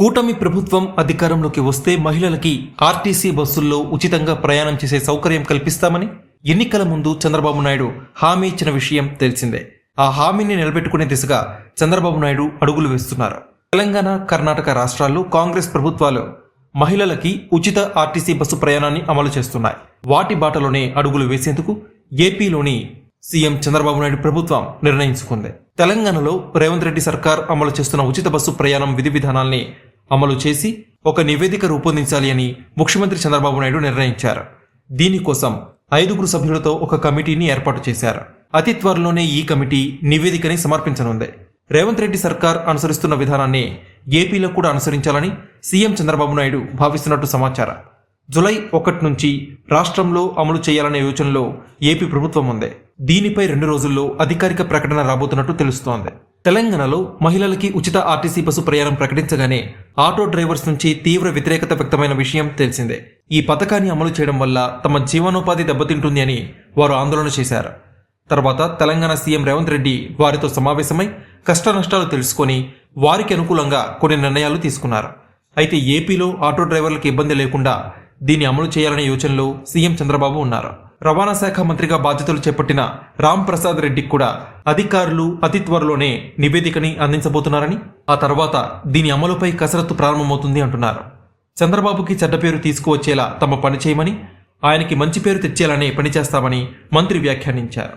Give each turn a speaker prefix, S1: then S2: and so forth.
S1: కూటమి ప్రభుత్వం అధికారంలోకి వస్తే మహిళలకి ఆర్టీసీ బస్సుల్లో ఉచితంగా ప్రయాణం చేసే సౌకర్యం కల్పిస్తామని ఎన్నికల ముందు చంద్రబాబు నాయుడు హామీ ఇచ్చిన విషయం తెలిసిందే. ఆ హామీని నిలబెట్టుకునే దిశగా చంద్రబాబు నాయుడు అడుగులు వేస్తున్నారు. తెలంగాణ కర్ణాటక రాష్ట్రాల్లో కాంగ్రెస్ ప్రభుత్వాలు మహిళలకి ఉచిత ఆర్టీసీ బస్సు ప్రయాణాన్ని అమలు చేస్తున్నాయి. వాటి బాటలోనే అడుగులు వేసేందుకు ఏపీలోని సీఎం చంద్రబాబు నాయుడు ప్రభుత్వం నిర్ణయించుకుంది. తెలంగాణలో రేవంత్ రెడ్డి సర్కార్ అమలు చేస్తున్న ఉచిత బస్సు ప్రయాణం విధి విధానాల్ని అమలు చేసి ఒక నివేదిక రూపొందించాలి అని ముఖ్యమంత్రి చంద్రబాబు నాయుడు నిర్ణయించారు. దీనికోసం ఐదుగురు సభ్యులతో ఒక కమిటీని ఏర్పాటు చేశారు. అతి త్వరలోనే ఈ కమిటీ నివేదికని సమర్పించనుంది. రేవంత్ రెడ్డి సర్కార్ అనుసరిస్తున్న విధానాన్ని ఏపీలో కూడా అనుసరించాలని సీఎం చంద్రబాబు నాయుడు భావిస్తున్నట్టు సమాచారం. జులై ఒకటి నుంచి రాష్ట్రంలో అమలు చేయాలనే యోచనలో ఏపీ ప్రభుత్వం ఉంది. దీనిపై రెండు రోజుల్లో అధికారిక ప్రకటన రాబోతున్నట్టు తెలుస్తోంది. తెలంగాణలో మహిళలకి ఉచిత ఆర్టీసీ బస్సు ప్రయాణం ప్రకటించగానే ఆటో డ్రైవర్స్ నుంచి తీవ్ర వ్యతిరేకత వ్యక్తమైన విషయం తెలిసిందే. ఈ పథకాన్ని అమలు చేయడం వల్ల తమ జీవనోపాధి దెబ్బతింటుంది అని వారు ఆందోళన చేశారు. తర్వాత తెలంగాణ సీఎం రేవంత్ రెడ్డి వారితో సమావేశమై కష్ట నష్టాలు తెలుసుకొని వారికి అనుకూలంగా కొన్ని నిర్ణయాలు తీసుకున్నారు. అయితే ఏపీలో ఆటో డ్రైవర్లకు ఇబ్బంది లేకుండా దీన్ని అమలు చేయాలనే యోచనలో సీఎం చంద్రబాబు ఉన్నారు. రవాణా శాఖ మంత్రిగా బాధ్యతలు చేపట్టిన రామ్ ప్రసాద్ రెడ్డికి కూడా అధికారులు అతి త్వరలోనే నివేదికని అందించబోతున్నారని ఆ తర్వాత దీని అమలుపై కసరత్తు ప్రారంభమవుతుంది అంటున్నారు. చంద్రబాబుకి చెడ్డ పేరు తీసుకువచ్చేలా తమ పని చేయమని ఆయనకి మంచి పేరు తెచ్చేలానే పనిచేస్తామని మంత్రి వ్యాఖ్యానించారు.